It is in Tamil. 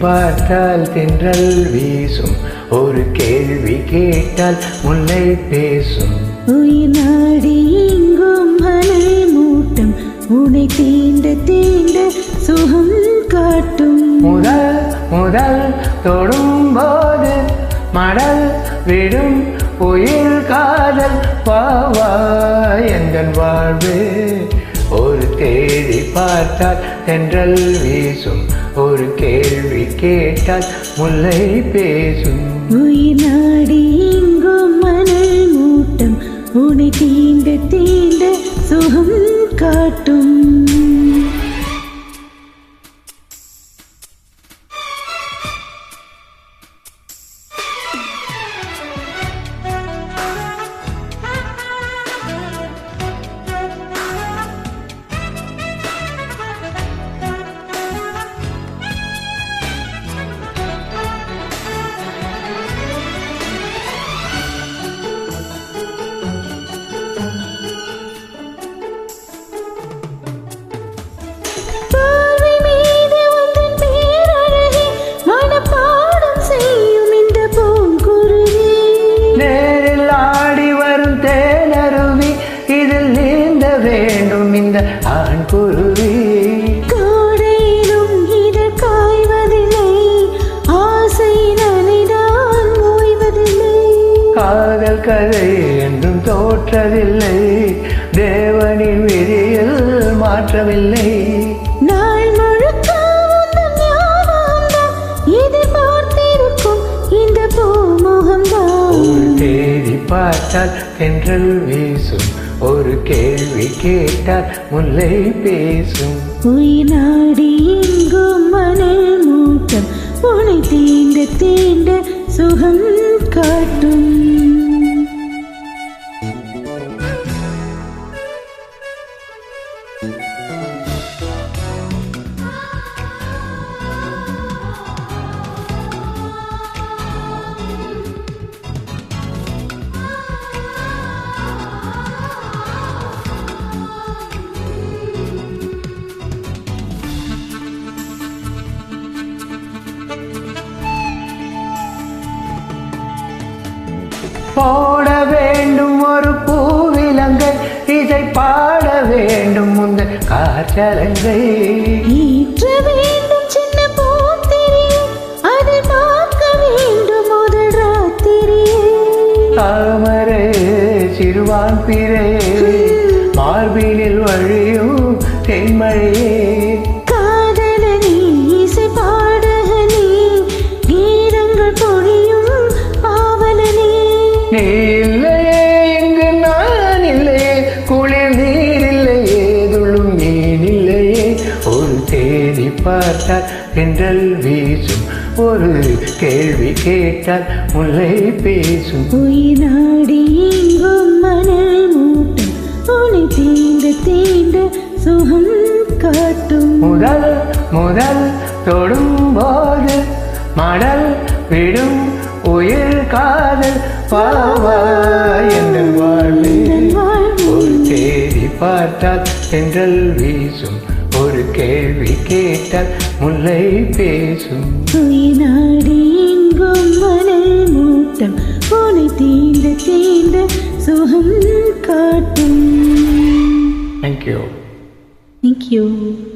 பார்த்தால் தென்றல் வீசும். ஒரு கேள்வி கேட்டால் முல்லை பேசும். உயிர் நாடி எங்கும் மலை மூட்டம். உனை தீண்ட தீண்ட சுகம் காட்டும். முதல் முதல் தொடும்போது மடல் விடும். உயிர் காதல் பாவா எங்கள் வாழ்வு. ஒரு தேடி பார்த்தால் தென்றல் வீசும். ஒரு கேள்வி கேட்டால் முல்லை பேசும். உயிர் நாடியின் குருவி கோடையிலும் இதழ் காய்வதில்லை. ஆசை நனைதான் ஓய்வதில்லை. காதல் கதை என்றும் தோற்றதில்லை. தேவனின் விதியில் மாற்றமில்லை நாள் முழுக்க எதிர்பார்த்திருக்கும் இந்த பூமுகம்தான். பார்த்தால் தென்றல் வீசும். ஒரு கேள்வி கேட்டால் முல்லை பேசும். உயிர் நாடி எங்கும் மணல் மூட்டம். உனை தீண்ட தீண்ட சுகம் காட்டும். thank you போட வேண்டும் ஒரு பூவிலங்கை இதை பாட வேண்டும் முந்த காற்றலங்கை ஏற்ற வேண்டும் சின்ன பூத்திரியை அதை பார்க்க வேண்டும் முதல் ராத்திரியை தாமரை சிறுவான் பிறை மார்பினில் வழியும் தென்மழையே. பார்த்தால் தென்றல் வீசும் ஒரு கேள்வி கேட்டால் முல்லை பேசும். நாடி எங்கும் மணல் மூட்டம் உனை தீண்ட தீண்ட சுகம் காட்டும். முதல் முதல் தொடும்போது மடல் விடும் உயிர் காதல் பாவா என்ற வாழ்வில் என் வாழ்வில் ஒரு தேடி பார்த்தால் தென்றல் வீசும் ஒரு கேள்வி கேட்டால் முல்லை பேசும். நாடி எங்கும் மணல் மூட்டம் உனை தீண்ட தீண்ட சுகம் காட்டும். Thank you you.